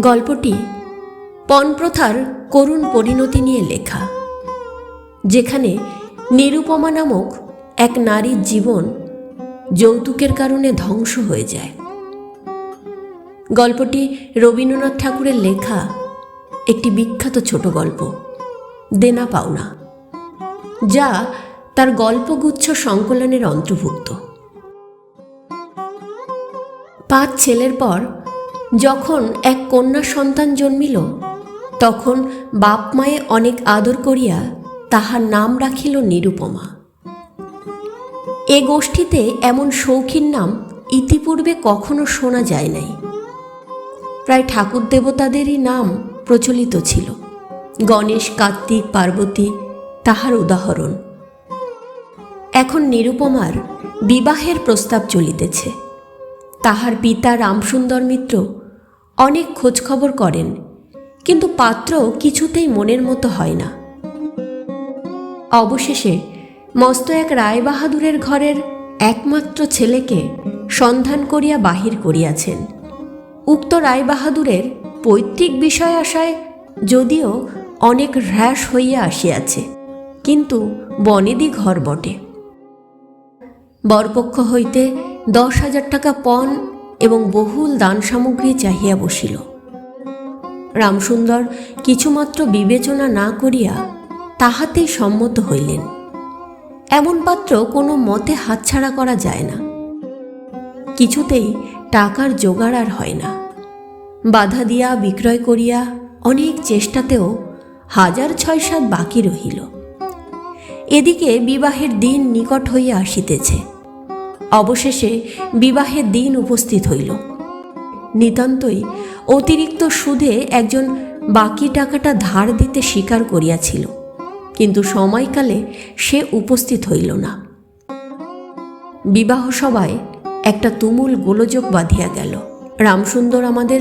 গল্পটি পণপ্রথার করুণ পরিণতি নিয়ে লেখা, যেখানে নিরুপমা নামক এক নারীর জীবন যৌতুকের কারণে ধ্বংস হয়ে যায়। গল্পটি রবীন্দ্রনাথ ঠাকুরের লেখা একটি বিখ্যাত ছোট গল্প, দেনা পাওনা, যা তার গল্পগুচ্ছ সংকলনের অন্তর্ভুক্ত। পাঁচ ছেলের পর যখন এক কন্যা সন্তান জন্মিল, তখন বাপ মায়ে অনেক আদর করিয়া তাহার নাম রাখিল নিরুপমা। এ গোষ্ঠীতে এমন শৌখিন নাম ইতিপূর্বে কখনো শোনা যায় নাই। প্রায় ঠাকুর দেবতাদেরই নাম প্রচলিত ছিল। গণেশ, কার্তিক, পার্বতী তাহার উদাহরণ। এখন নিরুপমার বিবাহের প্রস্তাব চলিতেছে। তাহার পিতা রামসুন্দর মিত্র অনেক খোঁজখবর করেন, কিন্তু পাত্র কিছুতেই মনের মতো হয় না। অবশেষে মস্ত এক রায়বাহাদুরের ঘরের একমাত্র ছেলেকে সন্ধান করিয়া বাহির করিয়াছেন। উক্ত রায়বাহাদুরের পৈতৃক বিষয় আশায় যদিও অনেক হ্রাস হইয়া আসিয়াছে, কিন্তু বনেদি ঘর বটে। বরপক্ষ হইতে দশ হাজার টাকা পণ এবং বহুল দান সামগ্রী চাহিয়া বসিল। রামসুন্দর কিছুমাত্র বিবেচনা না করিয়া তাহাতেই সম্মত হইলেন। এমন পাত্র কোনো মতে হাতছাড়া করা যায় না। কিছুতেই টাকার জোগাড় আর হয় না। বাধা দিয়া বিক্রয় করিয়া অনেক চেষ্টাতেও হাজার ছয় সাত বাকি রহিল। এদিকে বিবাহের দিন নিকট হইয়া আসিতেছে। অবশেষে বিবাহের দিন উপস্থিত হইল। নিতান্তই অতিরিক্ত সুদে একজন বাকি টাকাটা ধার দিতে স্বীকার করিয়াছিল, কিন্তু সময়কালে সে উপস্থিত হইল না। বিবাহ সভায় একটা তুমুল গোলযোগ বাঁধিয়া গেল। রামসুন্দর আমাদের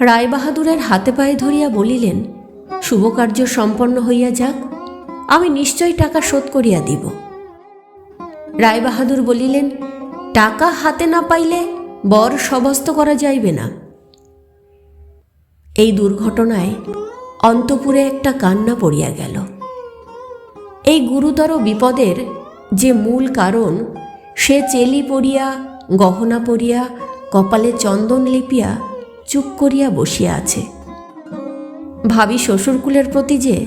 রায়বাহাদুরের হাতে পায়ে ধরিয়া বলিলেন, শুভকার্য সম্পন্ন হইয়া যাক, আমি নিশ্চয় টাকা শোধ করিয়া দিব। রায়বাহাদুর বলিলেন টাকা হাতে না পাইলে বর সবস্ত করা যাইবে না। এই দুর্ঘটনায় অন্তপুরে একটা কান্না পড়িয়া গেল। এই গুরুতর বিপদের যে মূল কারণ, সে চেলি পড়িয়া, গহনা পড়িয়া, কপালে চন্দন লিপিয়া, চুপ করিয়া বসিয়া আছে। ভাবি শ্বশুরকুলের প্রতি যে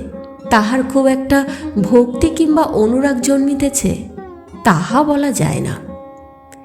তাহার খুব একটা ভক্তি কিংবা অনুরাগ জন্মিতেছে, তাহা বলা যায় না।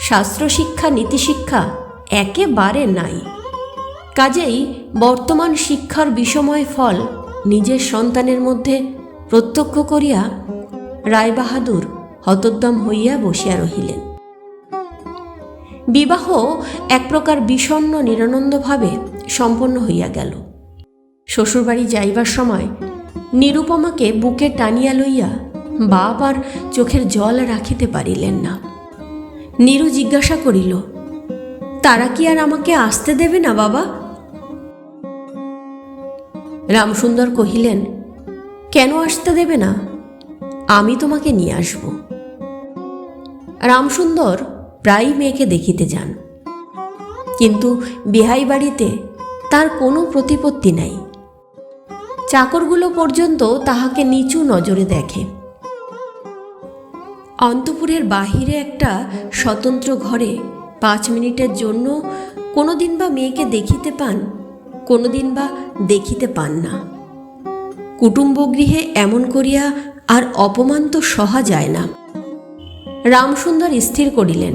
শাস্ত্র শিক্ষা নীতিশিক্ষা একেবারে নাই। কাজেই বর্তমান শিক্ষার বিষময় ফল নিজের সন্তানের মধ্যে প্রত্যক্ষ করিয়া রায়বাহাদুর হতোদ্যম হইয়া বসিয়া রহিলেন। বিবাহ এক প্রকার বিষণ্ন নিরানন্দভাবে সম্পন্ন হইয়া গেল। শ্বশুরবাড়ি যাইবার সময় নিরুপমাকে বুকে টানিয়া লইয়া বাপ আর চোখের জল রাখিতে পারিলেন না। নীরু জিজ্ঞাসা করিল, তারা কি আর আমাকে আসতে দেবে না, বাবা? রামসুন্দর কহিলেন, কেন আসতে দেবে না? আমি তোমাকে নিয়ে আসব। রামসুন্দর প্রায়ই মেয়েকে দেখিতে যান। কিন্তু বিহাই বাড়িতে তার কোনো প্রতিপত্তি নাই। চাকরগুলো পর্যন্ত তাহাকে নিচু নজরে দেখে। অন্তপুরের বাহিরে একটা স্বতন্ত্র ঘরে পাঁচ মিনিটের জন্য কোনো দিন বা মেয়েকে দেখিতে পান কোনো দিন বা দেখিতে পান না। কুটুম্বগৃহে এমন করিয়া আর অপমান তো সহা যায় না। রামসুন্দর স্থির করিলেন,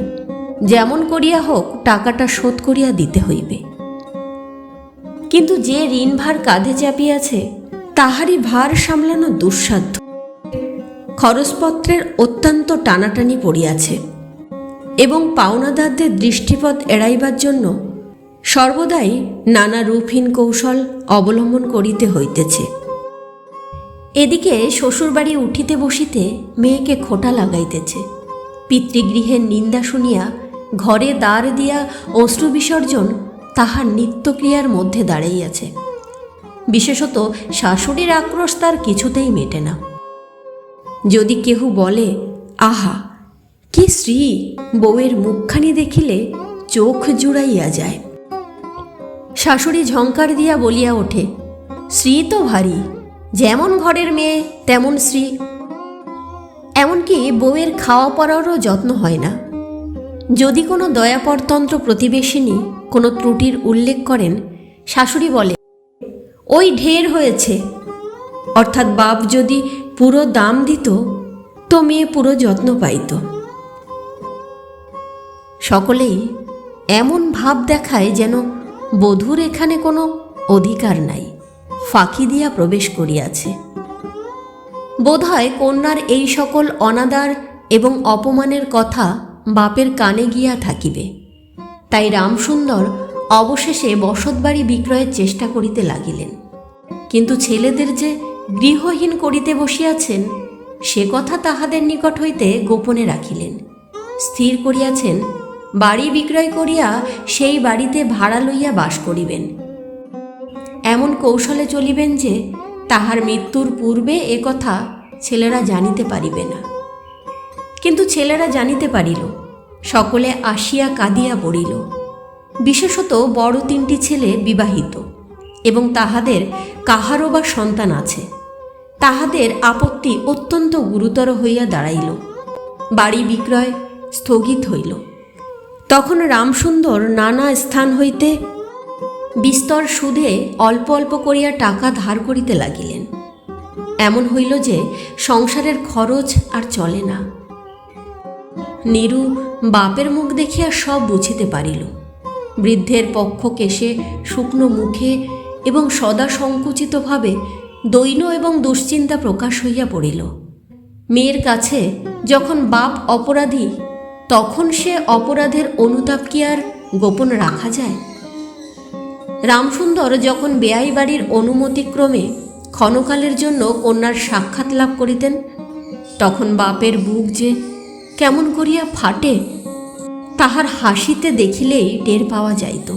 যেমন করিয়া হোক, টাকাটা শোধ করিয়া দিতে হইবে। কিন্তু যে ঋণভার কাঁধে চাপিয়াছে, তাহারই ভার সামলানো দুঃসাধ্য। খরচপত্রের অত্যন্ত টানাটানি পড়িয়াছে এবং পাওনাদারদের দৃষ্টিপথ এড়াইবার জন্য সর্বদাই নানা রূপহীন কৌশল অবলম্বন করিতে হইতেছে। এদিকে শ্বশুরবাড়ি উঠিতে বসিতে মেয়েকে খোটা লাগাইতেছে। পিতৃগৃহের নিন্দা শুনিয়া ঘরে দ্বার দিয়া অশ্রু বিসর্জন তাহার নিত্যক্রিয়ার মধ্যে দাঁড়াইয়াছে। বিশেষত শাশুড়ির আক্রোশ তার কিছুতেই মেটে না। যদি কেহ বলে, আহা, কি শ্রী বউয়ের মুখখানি দেখিলে চোখ জুড়াইয়া যায়। শাশুড়ি ঝঙ্কার দিয়া বলিয়া ওঠে শ্রী তো ভারী, যেমন ঘরের মেয়ে, তেমন শ্রী এমনকি বউয়ের খাওয়া পড়ারও যত্ন হয় না। যদি কোনো দয়াপরতন্ত্র প্রতিবেশিনী কোনো ত্রুটির উল্লেখ করেন, শাশুড়ি বলে, ওই ঢের হয়েছে। অর্থাৎ বাপ যদি পুরো দাম দিত তো মেয়ে পুরো যত্ন পাইত। সকলেই এমন ভাব দেখায় যেন বধূর এখানে কোনো অধিকার নাই, ফাঁকি দিয়া প্রবেশ করিয়াছে। বোধহয় কন্যার এই সকল অনাদার এবং অপমানের কথা বাপের কানে গিয়া থাকিবে। তাই রামসুন্দর অবশেষে বসতবাড়ি বিক্রয়ের চেষ্টা করিতে লাগিলেন। কিন্তু ছেলেদের যে গৃহহীন করিতে বসিয়াছেন, সে কথা তাহাদের নিকট হইতে গোপনে রাখিলেন। স্থির করিয়াছেন, বাড়ি বিক্রয় করিয়া সেই বাড়িতে ভাড়া লইয়া বাস করিবেন। এমন কৌশলে চলিবেন যে, তাহার মৃত্যুর পূর্বে এ কথা ছেলেরা জানিতে পারিবে না। কিন্তু ছেলেরা জানিতে পারিল, সকলে আসিয়া কাঁদিয়া পড়িল। বিশেষত বড় তিনটি ছেলে বিবাহিত এবং তাহাদের কাহারও বা সন্তান আছে। তাহাদের আপত্তি অত্যন্ত গুরুতর হইয়া দাঁড়াইল। বাড়ি বিক্রয় স্থগিত হইল। তখন রামসুন্দর নানা স্থান হইতে বিস্তর সুদে অল্প অল্প করিয়া টাকা ধার করিতে লাগিলেন। এমন হইল যে সংসারের খরচ আর চলে না। নিরু বাপের মুখ দেখিয়া সব বুঝিতে পারিল। বৃদ্ধের পক্ষ কেশে শুকনো মুখে এবং সদা সংকুচিতভাবে দৈন্য এবং দুশ্চিন্তা প্রকাশ হইয়া পড়িল। মেয়ের কাছে যখন বাপ অপরাধী, তখন সে অপরাধের অনুতাপ কি আর গোপন রাখা যায়? রামসুন্দর যখন বেয়াই বাড়ির অনুমতিক্রমে ক্ষণকালের জন্য কন্যার সাক্ষাৎ লাভ করিতেন, তখন বাপের বুক যে কেমন করিয়া ফাটে, তাহার হাসিতে দেখিলেই টের পাওয়া যাইত।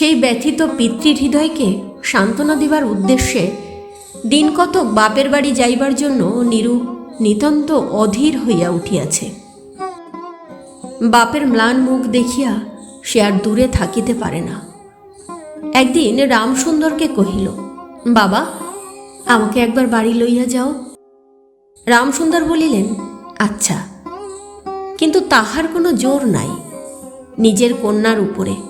সেই ব্যথিত পিতৃ হৃদয়কে সান্ত্বনা দিবার উদ্দেশ্যে দিন কতক বাপের বাড়ি যাইবার জন্য নিরু নিতান্ত অধীর হইয়া উঠিয়াছে। বাপের ম্লান মুখ দেখিয়া সে আর দূরে থাকিতে পারে না। একদিন রামসুন্দরকে কহিল, বাবা, আমাকে একবার বাড়ি লইয়া যাও। রামসুন্দর বলিলেন আচ্ছা। কিন্তু তাহার কোনো জোর নাই, নিজের কন্যার উপরে।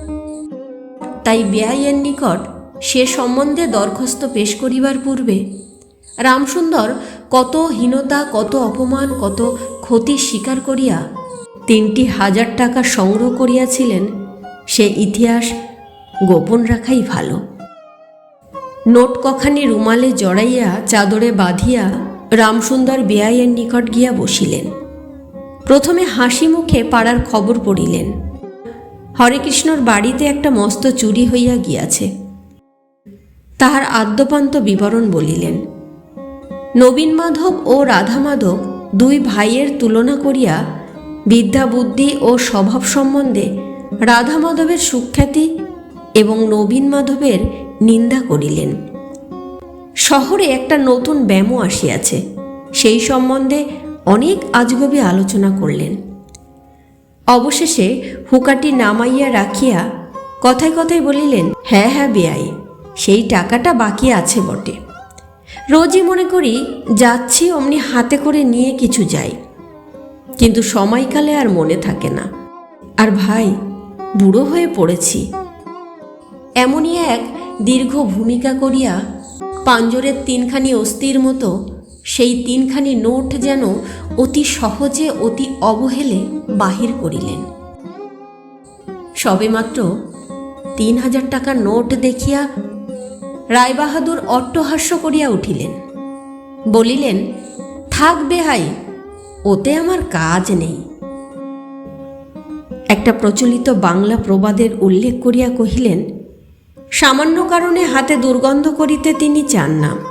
তাই বেআইয়ের নিকট সে সম্বন্ধে দরখাস্ত পেশ করিবার পূর্বে রামসুন্দর কত হীনতা, কত অপমান, কত ক্ষতি স্বীকার করিয়া তিনটি হাজার টাকা সংগ্রহ করিয়াছিলেন, সে ইতিহাস গোপন রাখাই ভালো। নোট কখানি রুমালে জড়াইয়া চাদরে বাঁধিয়া রামসুন্দর বেআইয়ের নিকট গিয়া বসিলেন। প্রথমে হাসি মুখে পাড়ার খবর পড়িলেন। হরেকৃষ্ণর বাড়িতে একটা মস্ত চুরি হইয়া গিয়াছে। তাহার আদ্যপান্ত বিবরণ বলিলেন, নবীন মাধব ও রাধা মাধব দুই ভাইয়ের তুলনা করিয়া বিদ্যা বুদ্ধি ও স্বভাব সম্বন্ধে রাধা মাধবের সুখ্যাতি এবং নবীন মাধবের নিন্দা করিলেন। শহরে একটা নতুন ব্যামো আসিয়াছে, সেই সম্বন্ধে অনেক আজগবি আলোচনা করলেন। অবশেষে হুকাটি নামাইয়া রাখিয়া কথায় কথায় বলিলেন হ্যাঁ হ্যাঁ বেআই, সেই টাকাটা বাকি আছে বটে। রোজই মনে করি যাচ্ছি অমনি হাতে করে নিয়ে কিছু যাই। কিন্তু সময়কালে আর মনে থাকে না। আর ভাই, বুড়ো হয়ে পড়েছি। এমনই এক দীর্ঘ ভূমিকা করিয়া পাঞ্জরের তিনখানি অস্থির মতো সেই তিনখানি নোট যেন অতি সহজে, অতি অবহেলে বাহির করিলেন। সবেমাত্র তিন হাজার টাকার নোট দেখিয়া রায়বাহাদুর অট্টহাস্য করিয়া উঠিলেন। বলিলেন, থাক বেহাই ওতে আমার কাজ নেই। একটা প্রচলিত বাংলা প্রবাদের উল্লেখ করিয়া কহিলেন, সামান্য কারণে হাতে দুর্গন্ধ করিতে তিনি চান না।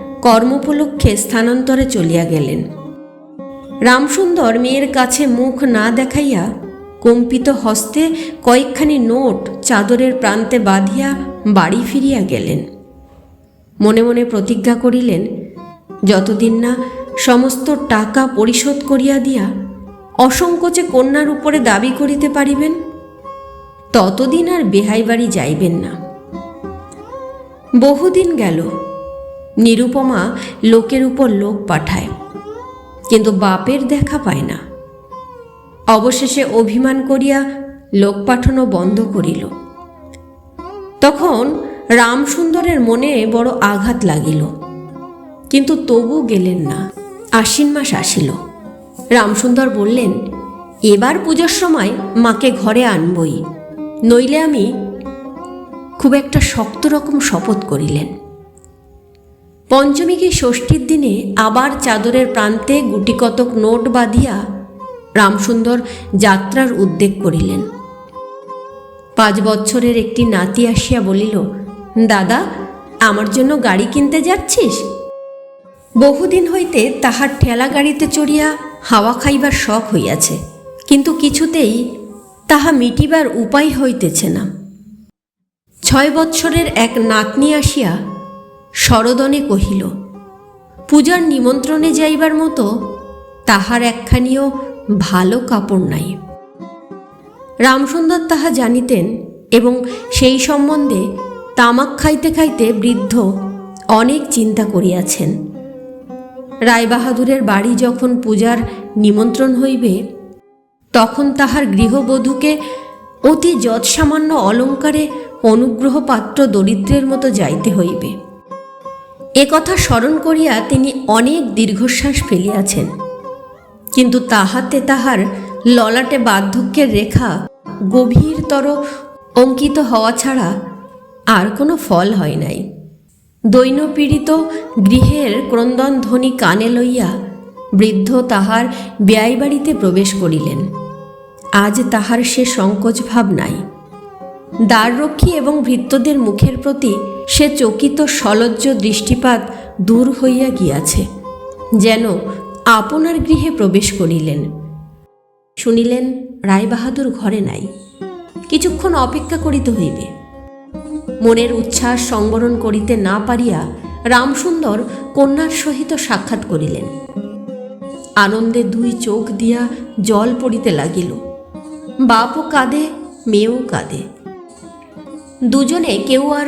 কর্মোপলক্ষে স্থানান্তরে চলিয়া গেলেন। রামসুন্দর মেয়ের কাছে মুখ না দেখাইয়া কম্পিত হস্তে কয়েকখানি নোট চাদরের প্রান্তে বাঁধিয়া বাড়ি ফিরিয়া গেলেন। মনে মনে প্রতিজ্ঞা করিলেন, যতদিন না সমস্ত টাকা পরিশোধ করিয়া দিয়া অসংকোচে কন্যার উপরে দাবি করিতে পারিবেন, ততদিন আর বেহাই বাড়ি যাইবেন না। বহুদিন গেল নিরুপমা লোকের উপর লোক পাঠায়, কিন্তু বাপের দেখা পায় না। অবশেষে অভিমান করিয়া লোক পাঠানো বন্ধ করিল। তখন রামসুন্দরের মনে বড় আঘাত লাগিল, কিন্তু তবু গেলেন না, আশ্বিন মাস আসিল। রামসুন্দর বললেন, এবার পুজোর সময় মাকে ঘরে আনবই, নইলে আমি খুব একটা শক্ত রকম শপথ করিলেন। পঞ্চমী কি ষষ্ঠীর দিনে আবার চাদরের প্রান্তে গুটিকতক নোট বাঁধিয়া রামসুন্দর যাত্রার উদ্যোগ করিলেন। পাঁচ বছরের একটি নাতি আসিয়া বলিল, দাদা, আমার জন্য গাড়ি কিনতে যাচ্ছিস? বহুদিন হইতে তাহার ঠেলা গাড়িতে চড়িয়া হাওয়া খাইবার শখ হইয়াছে, কিন্তু কিছুতেই তাহা মিটিবার উপায় হইতেছে না। ছয় বৎসরের এক নাতনি আসিয়া শরদনে কহিল, পূজার নিমন্ত্রণে যাইবার মতো তাহার একখানিও ভালো কাপড় নাই রামসুন্দর তাহা জানিতেন এবং সেই সম্বন্ধে তামাক খাইতে খাইতে বৃদ্ধ অনেক চিন্তা করিয়াছেন। রায়বাহাদুরের বাড়ি যখন পূজার নিমন্ত্রণ হইবে, তখন তাহার গৃহবধূকে অতি যৎসামান্য অলঙ্কারে অনুগ্রহ পাত্র দরিদ্রের মতো যাইতে হইবে। এ কথা স্মরণ করিয়া তিনি অনেক দীর্ঘশ্বাস ফেলিয়াছেন। কিন্তু তাহাতে তাহার ললাটে বার্ধক্যের রেখা গভীরতর অঙ্কিত হওয়া ছাড়া আর কোনো ফল হয় নাই। দৈনপীড়িত গৃহের ক্রন্দন ধ্বনি কানে লইয়া বৃদ্ধ তাহার ব্যয় বাড়িতে প্রবেশ করিলেন। আজ তাহার সে সংকোচ ভাব নাই। দ্বাররক্ষী এবং ভৃত্যদের মুখের প্রতি সে চকিত সলজ্জ দৃষ্টিপাত দূর হইয়া গিয়াছে, যেন আপনার গৃহে প্রবেশ করিলেন। শুনিলেন, রায়বাহাদুর ঘরে নাই, কিছুক্ষণ অপেক্ষা করিতে হইবে। মনের উচ্ছ্বাস সংবরণ করিতে না পারিয়া রামসুন্দর কন্যার সহিত সাক্ষাৎ করিলেন। আনন্দে দুই চোখ দিয়া জল পড়িতে লাগিল। বাপও কাঁদে, মেয়েও কাঁদে। দুজনে কেউ আর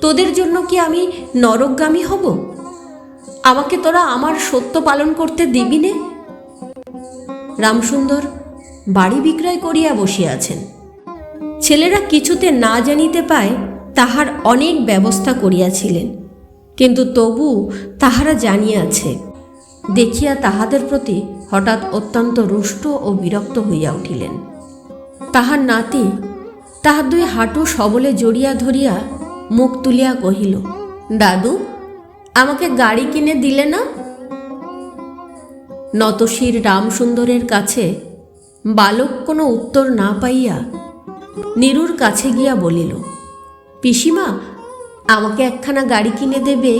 তোদের জন্য কি আমি নরকগামী হব? আমাকে তোরা আমার সত্য পালন করতে দিবি নে? রামসুন্দর বাড়ি বিক্রয় করিয়া বসিয়াছেন ছেলেরা কিছুতে না জানিতে পায় তাহার অনেক ব্যবস্থা করিয়াছিলেন, কিন্তু তবু তাহারা জানিয়াছে, দেখিয়া তাহাদের প্রতি হঠাৎ অত্যন্ত রুষ্ট ও বিরক্ত হইয়া উঠিলেন। তাহার নাতি তাহার দুই হাঁটু সবলে জড়িয়া ধরিয়া মুখ তুলিয়া কহিল, দাদু, আমাকে গাড়ি কিনে দিলে না? নতশির রামসুন্দরের কাছে বালক কোনো উত্তর না পাইয়া নীরুর কাছে গিয়া বলিল, পিসিমা, আমাকে একখানা গাড়ি কিনে দেবে?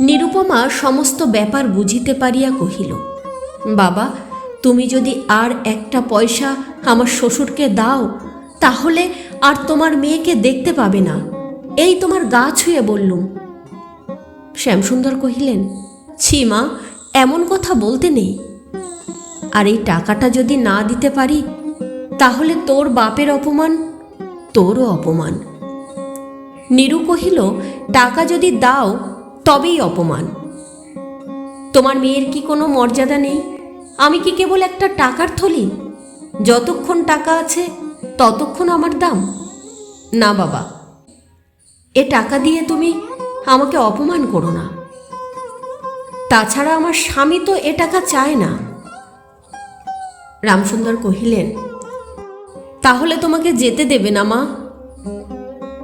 নিরুপমা সমস্ত ব্যাপার বুঝিতে পারিয়া কহিল, বাবা, তুমি যদি আর একটা পয়সা আমার শ্বশুরকে দাও, তাহলে আর তোমার মেয়েকে দেখতে পাবে না। এই তোমার গা ছুঁয়ে বললুম। শ্যামসুন্দর কহিলেন, ছি মা, এমন কথা বলতে নেই। আর এই টাকাটা যদি না দিতে পারি, তাহলে তোর বাপের অপমান, তোরও অপমান। নীরু কহিল, টাকা যদি দাও, তবেই অপমান। তোমার মেয়ের কি কোনো মর্যাদা নেই? আমি কি কেবল একটা টাকার থলি? যতক্ষণ টাকা আছে ততক্ষণ আমার দাম? না বাবা। এ টাকা দিয়ে তুমি আমাকে অপমান করো না। তাছাড়া আমার স্বামী তো এ টাকা চায় না। রামসুন্দর কহিলেন, তাহলে তোমাকে যেতে দেবে না মা?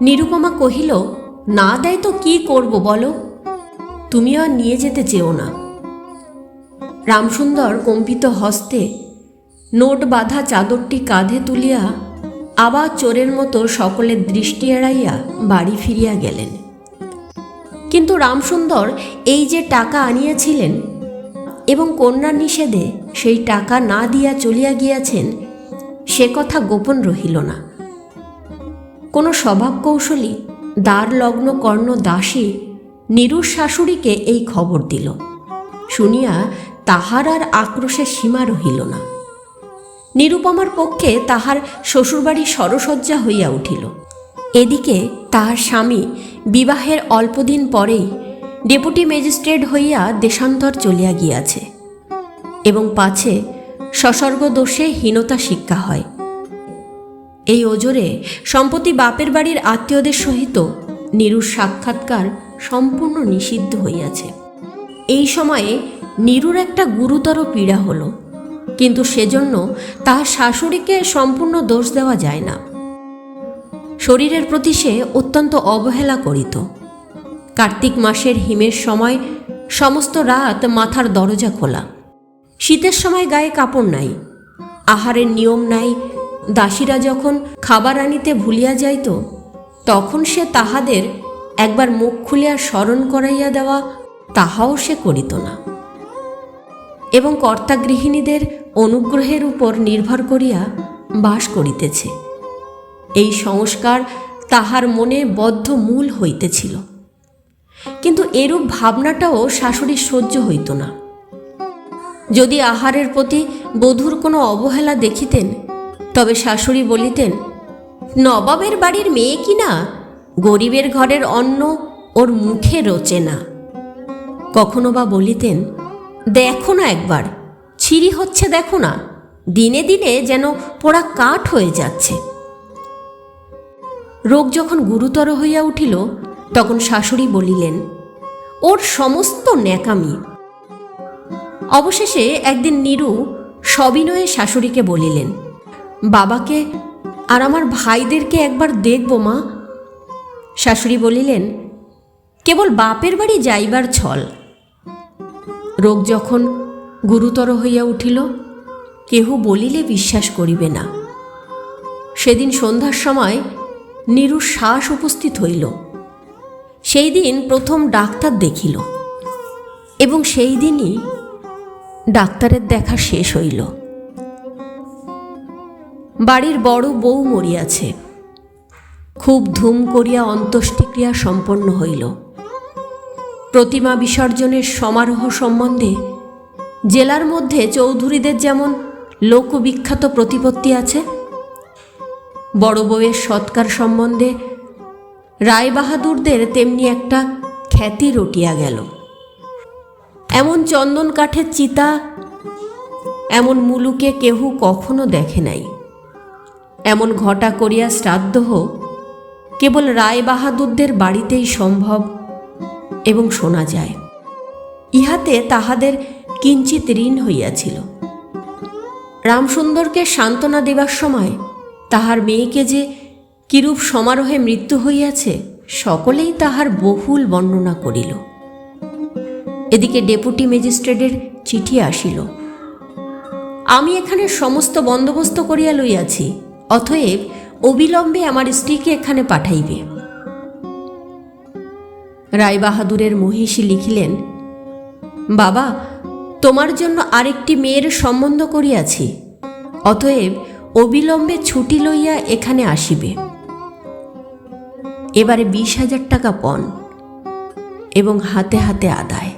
নিরুপমা কহিল, না দেয় তো কি করব বলো? তুমি আর নিয়ে যেতে চেও না। রামসুন্দর কম্পিত হস্তে নোট বাঁধা চাদরটি কাঁধে তুলিয়া আবার চোরের মতো সকলের দৃষ্টি এড়াইয়া বাড়ি ফিরিয়া গেলেন। কিন্তু রামসুন্দর এই যে টাকা আনিয়াছিলেন এবং কন্যার নিষেধে সেই টাকা না দিয়া চলিয়া গিয়াছেন, সে কথা গোপন রহিল না। কোনো স্বভাব কৌশলী দ্বার লগ্ন কর্ণ দাসী নিরুর শাশুড়িকে এই খবর দিল। শুনিয়া তাহার আর আক্রোশের সীমা রহিল না। নিরুপমার পক্ষে তাহার শ্বশুরবাড়ি সরসজ্জা হইয়া উঠিল। এদিকে তাহার স্বামী বিবাহের অল্পদিন পরেই ডেপুটি ম্যাজিস্ট্রেট হইয়া দেশান্তর চলিয়া গিয়াছে এবং পাছে সসর্গ দোষে হীনতা শিক্ষা হয়। এই ওজরে সম্প্রতি বাপের বাড়ির আত্মীয়দের সহিত নিরুর সাক্ষাৎকার সম্পূর্ণ নিষিদ্ধ হইয়াছে। এই সময়ে নিরুর একটা গুরুতর পীড়া হল। কিন্তু সেজন্য তাহার শাশুড়িকে সম্পূর্ণ দোষ দেওয়া যায় না। শরীরের প্রতি সে অত্যন্ত অবহেলা করিত। কার্তিক মাসের হিমের সময় সমস্ত রাত মাথার দরজা খোলা। শীতের সময় গায়ে কাপড় নাই। আহারের নিয়ম নাই। দাসীরা যখন খাবার আনিতে ভুলিয়া যাইত, তখন সে তাহাদের একবার মুখ খুলিয়া স্মরণ করাইয়া দেওয়া তাহাও সে করিত না। এবং কর্তাগৃহিণীদের অনুগ্রহের উপর নির্ভর করিয়া বাস করিতেছে। এই সংস্কার তাহার মনে বদ্ধ মূল হইতেছিল। কিন্তু এরূপ ভাবনাটাও শাশুড়ির সহ্য হইত না। যদি আহারের প্রতি বধূর কোনো অবহেলা দেখিতেন, তবে শাশুড়ি বলিতেন, নবাবের বাড়ির মেয়ে কি না? গরিবের ঘরের অন্ন ওর মুখে রোচে না। কখনো বা বলিতেন, দেখো না একবার ছিরি হচ্ছে দেখো না, দিনে দিনে যেন পোড়া কাঠ হয়ে যাচ্ছে। রোগ যখন গুরুতর হইয়া উঠিল, তখন শাশুড়ি বলিলেন, ওর সমস্ত ন্যাকামি। অবশেষে একদিন নীরু সবিনয়ে শাশুড়িকে বলিলেন, বাবাকে আর আমার ভাইদেরকে একবার দেখব মা। শাশুড়ি বলিলেন, কেবল বাপের বাড়ি যাইবার ছল। রোগ যখন গুরুতর হইয়া উঠিল, কেহ বলিলে বিশ্বাস করিবে না। সেদিন সন্ধ্যার সময় নিরু শ্বাস উপস্থিত হইল। সেই দিন প্রথম ডাক্তার দেখিল এবং সেই দিনই ডাক্তারের দেখা শেষ হইল। বাড়ির বড় বউ মরিয়াছে। খুব ধুম করিয়া অন্ত্যেষ্টিক্রিয়া সম্পন্ন হইল। প্রতিমা বিসর্জনের সমারোহ সম্বন্ধে জেলার মধ্যে চৌধুরীদের যেমন লোকবিখ্যাত প্রতিপত্তি আছে, বড় বউয়ের সৎকার সম্বন্ধে রায়বাহাদুরদের তেমনি একটা খ্যাতি রটিয়া গেল। এমন চন্দন কাঠের চিতা, এমন মুলুকে কেহ কখনো দেখে নাই। এমন ঘটা করিয়া শ্রাদ্ধ কেবল রায়বাহাদুরদের বাড়িতেই সম্ভব এবং শোনা যায়। ইহাতে তাহাদের কিঞ্চিত ঋণ হইয়াছিল। রামসুন্দরকে সান্ত্বনা দেবার সময় তাহার মেয়েকে যে কিরূপ সমারোহে মৃত্যু হইয়াছে, সকলেই তাহার বহুল বর্ণনা করিল। এদিকে ডেপুটি ম্যাজিস্ট্রেটের চিঠি আসিল। আমি এখানে সমস্ত বন্দোবস্ত করিয়া লইয়াছি, অতএব অবিলম্বে আমার স্ত্রীকে এখানে পাঠাইবে। রায়বাহাদুরের মহিষী লিখিলেন, বাবা তোমার জন্য আরেকটি মেয়ের সম্বন্ধ করিয়াছি। অতএব অবিলম্বে ছুটি লইয়া এখানে আসিবে। এবারে বিশ হাজার টাকা পণ এবং হাতে হাতে আদায়।